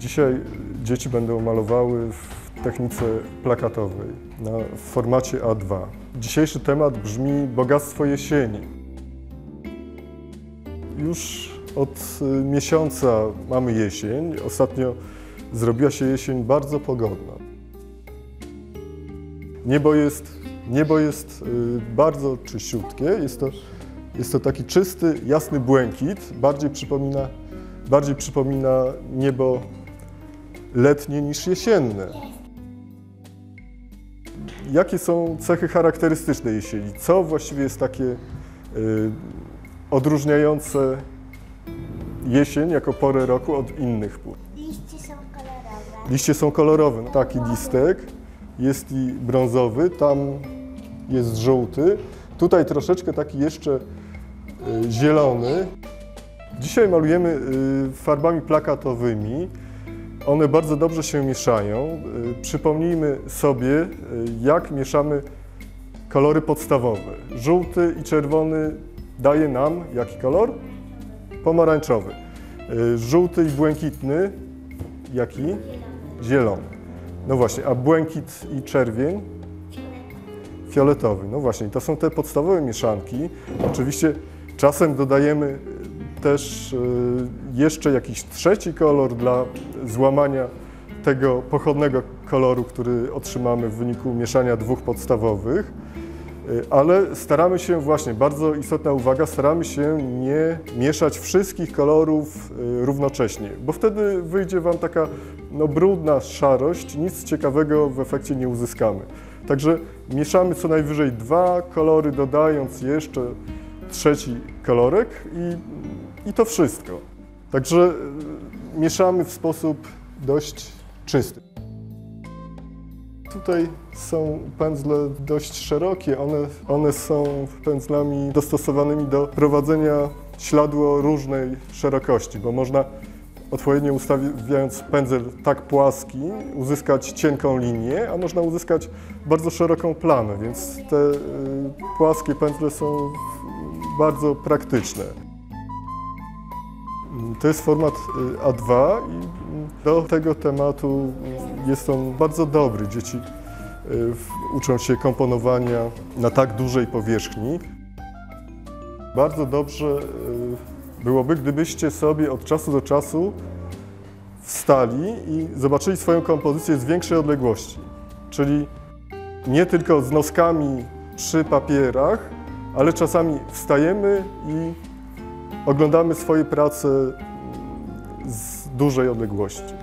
Dzisiaj dzieci będą malowały w technice plakatowej na, w formacie A2. Dzisiejszy temat brzmi Bogactwo jesieni. Już od y, miesiąca mamy jesień. Ostatnio zrobiła się jesień bardzo pogodna. Niebo jest, niebo jest y, bardzo czyściutkie. Jest to, jest to taki czysty, jasny błękit. Bardziej przypomina, bardziej przypomina niebo letnie niż jesienne. Jakie są cechy charakterystyczne jesieni? Co właściwie jest takie y, odróżniające jesień jako porę roku od innych pór? Liście są kolorowe. Liście są kolorowe. Taki listek jest i brązowy, tam jest żółty. Tutaj troszeczkę taki jeszcze y, zielony. Dzisiaj malujemy y, farbami plakatowymi. One bardzo dobrze się mieszają. Y, Przypomnijmy sobie, y, jak mieszamy kolory podstawowe. Żółty i czerwony daje nam jaki kolor? Pomarańczowy. Y, Żółty i błękitny jaki? Zielony. No właśnie, a błękit i czerwień? Fioletowy. No właśnie, to są te podstawowe mieszanki. Oczywiście czasem dodajemy też y, jeszcze jakiś trzeci kolor dla złamania tego pochodnego koloru, który otrzymamy w wyniku mieszania dwóch podstawowych. Y, Ale staramy się właśnie, bardzo istotna uwaga, staramy się nie mieszać wszystkich kolorów y, równocześnie, bo wtedy wyjdzie Wam taka no, brudna szarość, nic ciekawego w efekcie nie uzyskamy. Także mieszamy co najwyżej dwa kolory, dodając jeszcze trzeci kolorek i, i to wszystko. Także y, mieszamy w sposób dość czysty. Tutaj są pędzle dość szerokie. One, one są pędzlami dostosowanymi do prowadzenia śladu o różnej szerokości, bo można odpowiednio ustawiając pędzel tak płaski uzyskać cienką linię, a można uzyskać bardzo szeroką plamę, więc te y, płaskie pędzle są bardzo praktyczne. To jest format y, A2 i mm, do tego tematu mm, jest on bardzo dobry. Dzieci y, uczą się komponowania na tak dużej powierzchni. Bardzo dobrze y, byłoby, gdybyście sobie od czasu do czasu wstali i zobaczyli swoją kompozycję z większej odległości. Czyli nie tylko z noskami przy papierach, ale czasami wstajemy i oglądamy swoje prace z dużej odległości.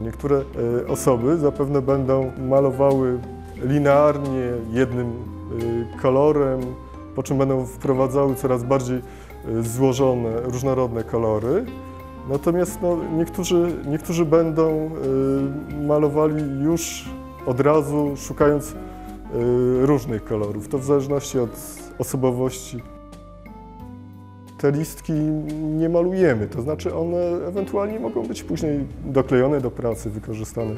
Niektóre e, osoby zapewne będą malowały linearnie jednym e, kolorem, po czym będą wprowadzały coraz bardziej e, złożone, różnorodne kolory. Natomiast no, niektórzy, niektórzy będą malowali już od razu, szukając różnych kolorów. To w zależności od osobowości te listki nie malujemy, to znaczy one ewentualnie mogą być później doklejone do pracy, wykorzystane.